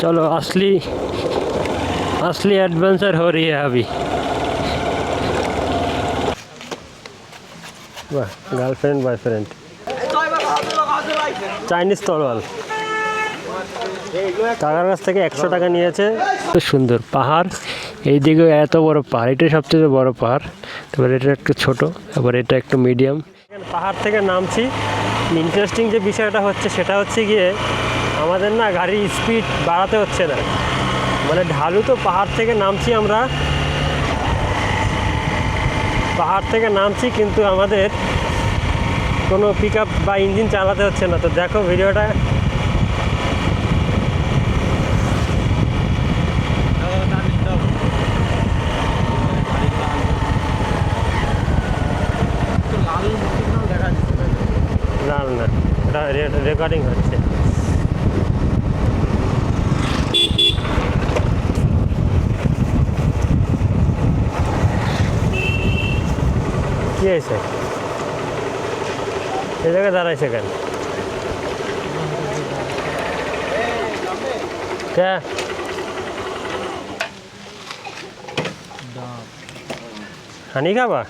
चलो असली असली एडवेंचर हो रही है अभी বাহ গার্লফ্রেন্ড বয়ফ্রেন্ড চাইনিজ তরোয়াল কাকার কাছ থেকে একশো টাকা নিয়েছে খুব সুন্দর পাহাড় এইদিকে এত বড় পাহাড় এটাই সবচেয়ে বড় পাহাড় তারপর এটা একটু ছোট তারপর এটা একটু মিডিয়াম পাহাড় থেকে নামছি ইন্টারেস্টিং যে বিষয়টা হচ্ছে সেটা হচ্ছে গিয়ে আমাদের না গাড়ির স্পিড বাড়াতে হচ্ছে না। মানে ঢালু তো পাহাড় থেকে নামছি আমরা। পাহাড় থেকে নামছি কিন্তু আমাদের কোনো পিক আপ বা ইঞ্জিন চালাতে হচ্ছে না। তো দেখো ভিডিওটা। না না এটা রেকর্ডিং হচ্ছে। হয়েছে এই জায়গায় দাঁড়াইছে কেন? কে? হানি খাবা?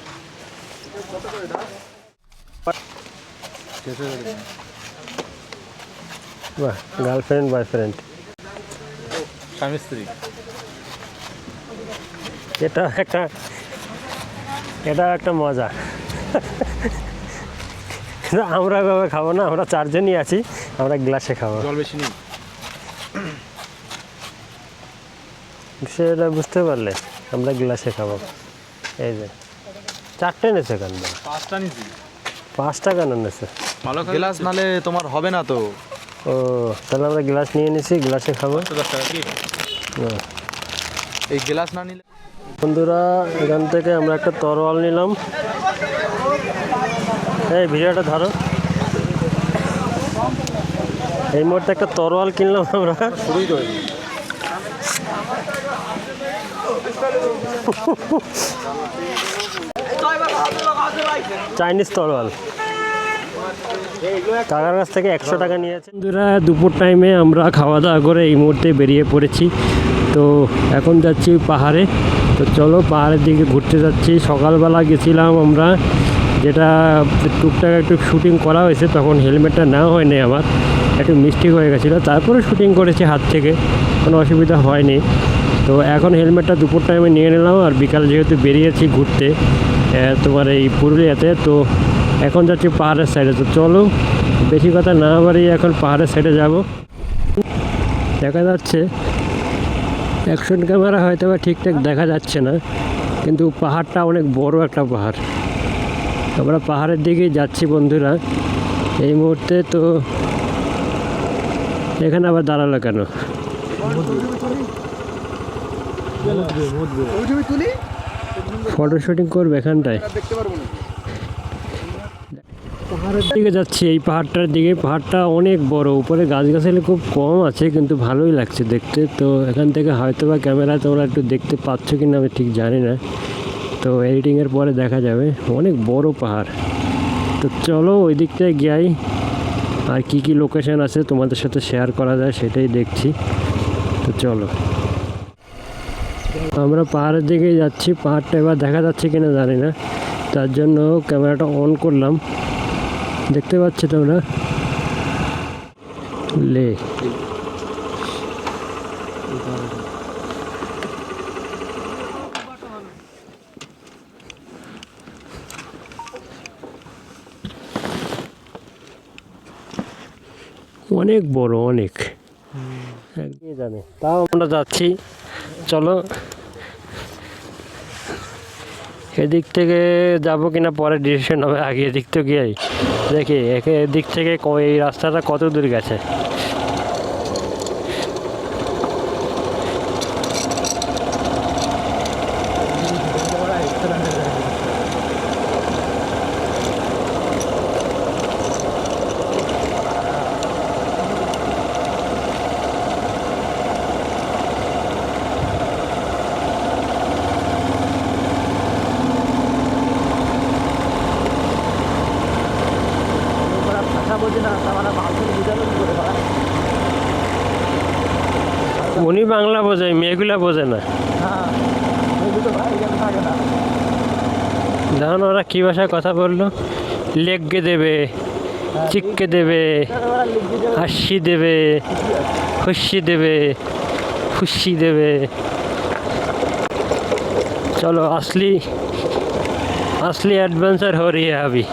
বাহ গার্লফ্রেন্ড বয়ফ্রেন্ড স্বামী স্ত্রী এটা একটা এটা একটা মজা। আমরা এভাবে খাব না আমরা চারজনই আছি আমরা গ্লাসে খাব। জল বেশি নেই সেটা বুঝতে পারলে আমরা গ্লাসে খাব। এই যে চারটে নেছে কেন? পাঁচটা পাঁচটা কেন নেছে? ভালো গ্লাস নালে তোমার হবে না তো। ও তাহলে আমরা গ্লাস নিয়ে নিছি গ্লাসে খাব। দশ টাকা কি। এই গ্লাস না নিলে বন্ধুরা এখান থেকে আমরা একটা তরোয়াল নিলাম। এই ভিডিওটা ধরো। এই মুহূর্তে একটা তরোয়াল কিনলাম আমরা। চাইনিজ তরোয়াল। কাকার কাছ থেকে একশো টাকা নিয়েছে। বন্ধুরা দুপুর টাইমে আমরা খাওয়া দাওয়া করে এই মুহূর্তে বেরিয়ে পড়েছি। তো এখন যাচ্ছি পাহাড়ে। তো চলো পাহাড়ের দিকে ঘুরতে যাচ্ছি। সকালবেলা গেছিলাম আমরা। যেটা টুকটাক একটু শুটিং করা হয়েছে, তখন হেলমেটটা নেওয়া হয়নি আমার। একটু মিস্টেক হয়ে গেছিল। তারপরে শুটিং করেছি হাত থেকে। কোনো অসুবিধা হয়নি। তো এখন হেলমেটটা দুপুর টাইমে নিয়ে নিলাম আর বিকাল যেহেতু বেরিয়েছি ঘুরতে তোমার এই পুরুলিয়াতে, তো এখন যাচ্ছি পাহাড়ের সাইডে তো চলো, বেশি কথা না বাড়িয়ে এখন পাহাড়ের সাইডে যাব। দেখা যাচ্ছে অ্যাকশন ক্যামেরা হয়তো বা ঠিকঠাক দেখা যাচ্ছে না, কিন্তু পাহাড়টা অনেক বড় একটা পাহাড়। আমরা পাহাড়ের দিকেই যাচ্ছি বন্ধুরা। এই মুহূর্তে তো এখানে আবার দাঁড়াল কেন? ফটো শুটিং করবে এখানটায়? পাহাড়ের দিকে যাচ্ছি, এই পাহাড়টার দিকে। পাহাড়টা অনেক বড়, উপরে গাছগাছালি খুব কম আছে, কিন্তু ভালোই লাগছে দেখতে। তো এখান থেকে হয়তো বা ক্যামেরা তোমরা একটু দেখতে পাচ্ছ কি না আমি ঠিক জানি না। তো এডিটিংয়ের পরে দেখা যাবে। অনেক বড় পাহাড়। তো চলো ওই দিকটায় যাই। আর কি কি লোকেশন আছে তোমাদের সাথে শেয়ার করা যায় সেটাই দেখছি। তো চলো। আমরা পাহাড়ের দিকে যাচ্ছি। পাহাড়টা এবার দেখা যাচ্ছে কিনা জানি না। তার জন্য ক্যামেরাটা অন করলাম। দেখতে পাচ্ছ তোমরা? লে। অনেক বড়, অনেক। জানে তাও আমরা যাচ্ছি। চলো। এদিক থেকে যাব কিনা পরে ডিসিশন হবে। আগে এদিক থেকে গিয়ে দেখি, একে এদিক থেকে এই রাস্তাটা কত দূর গেছে? উনি বাংলা বোঝায় মেয়েগুলা বোঝে না। ধরুন ওরা কী ভাষায় কথা বলল। লেগে দেবে, চিককে দেবে, হাসি দেবে, খুশি দেবে খুশি দেবে। চলো, আসলি আসলি অ্যাডভেঞ্চার হরিয়ে আবি।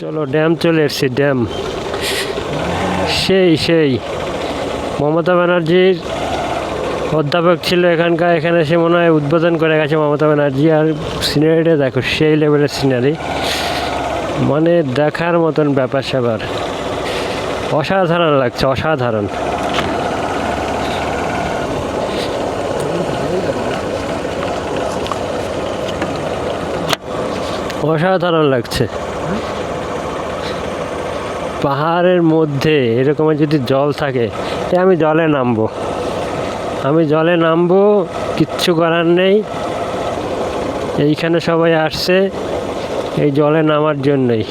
চলো, ড্যাম চলে এসছি, ড্যাম। সেই সেই। মমতা ব্যানার্জির অধ্যাপক ছিল এখানকার, এখানে সে মনে হয় উদ্বোধন করে গেছে মমতা ব্যানার্জি আর সিনারিটা দেখো, সেই লেভেলের সিনারি। মানে দেখার মতন ব্যাপার স্যাপার। অসাধারণ লাগছে, অসাধারণ। অসাধারণ লাগছে। পাহাড়ের মধ্যে এরকমের যদি জল থাকে আমি জলে নামবো। আমি জলে নামবো, কিচ্ছু করার নেই। এইখানে সবাই আসছে, এই জলে নামার জন্যই।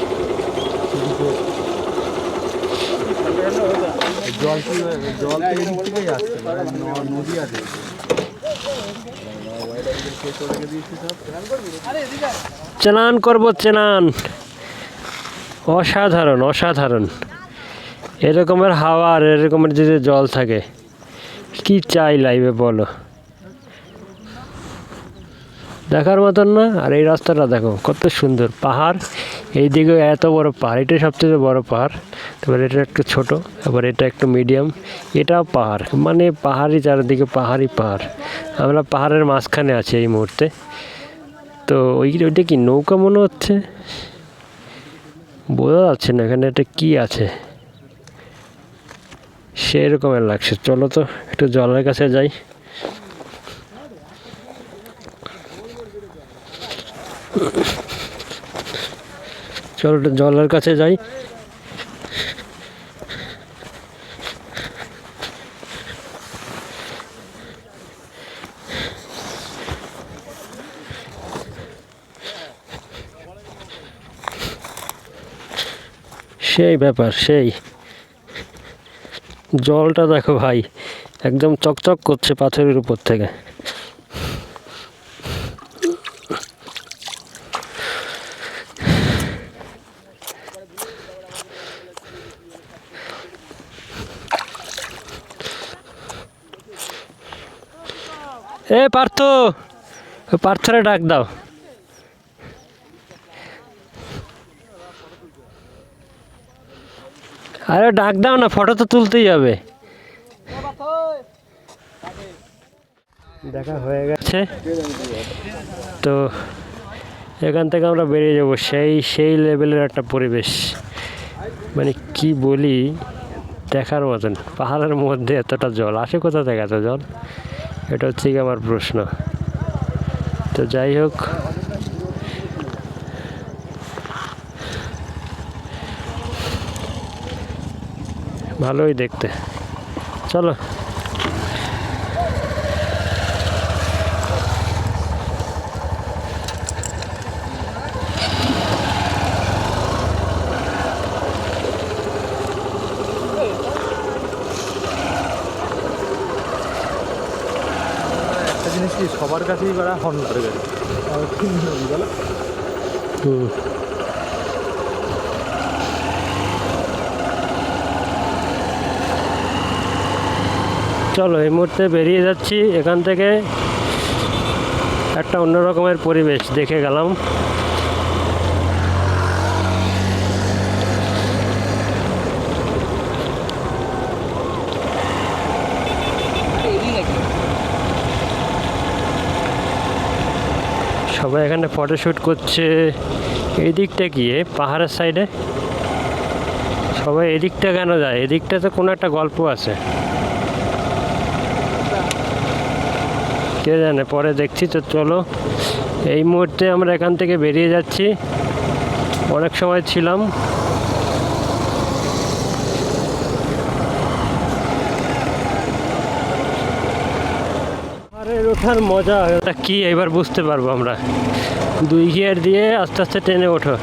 জল জল নদী আছে। চালান করব চালান অসাধারণ অসাধারণ। এরকমের হাওয়া আর এরকমের যদি জল থাকে, কি চাই লাইভে বলো? দেখার মতন না? আর এই রাস্তাটা দেখো, কত সুন্দর পাহাড়। এইদিকে এত বড় পাহাড় এটা সবচেয়ে বড় পাহাড়। তারপর এটা একটু ছোট, আবার এটা একটু মিডিয়াম এটাও পাহাড় মানে পাহাড়ি চারিদিকে, পাহাড়ি পাহাড়। আমরা পাহাড়ের মাঝখানে আছি এই মুহূর্তে। তো ওই ওইটা কি নৌকা মনে হচ্ছে? বোঝা যাচ্ছে না এখানে এটা কী আছে। সেরকমের লাগছে। চলো তো, একটু জলের কাছে যাই। চলো একটু জলের কাছে যাই। সেই ব্যাপার, সেই। জলটা দেখো ভাই, একদম চকচক করছে পাথরের উপর থেকে। এ পার্থ, পার্থরে ডাক দাও। আরে ডাক দাও না ফটো তো তুলতেই হবে। দেখা হয়ে গেছে। তো এখান থেকে আমরা বেরিয়ে যাব সেই সেই লেভেলের একটা পরিবেশ। মানে কি বলি দেখার মতন পাহাড়ের মধ্যে এতটা জল। আসে কোথা থেকে এত জল? এটা হচ্ছে কি আমার প্রশ্ন। তো যাই হোক ভালোই দেখতে। চলো। একটা জিনিস কি সবার কাছেই করা? হন্ডার গাড়ি আর বলো হুম। চলো, এই মুহূর্তে বেরিয়ে যাচ্ছি। এখান থেকে একটা অন্যরকমের পরিবেশ, দেখে গেলাম। সবাই এখানে ফটোশ্যুট করছে। এই দিকটা গিয়ে পাহাড়ের সাইডে সবাই এদিকটা কেন যায়? এদিকটা তো কোনো একটা গল্প আছে। কে জানে, পরে দেখছি, তো চলো। এই মুহূর্তে আমরা এখান থেকে বেরিয়ে যাচ্ছি। অনেক সময় ছিলাম। ওঠার মজা। ওটা কি? এবার বুঝতে পারব আমরা। দুই গিয়ার দিয়ে আস্তে আস্তে ট্রেনে ওঠো।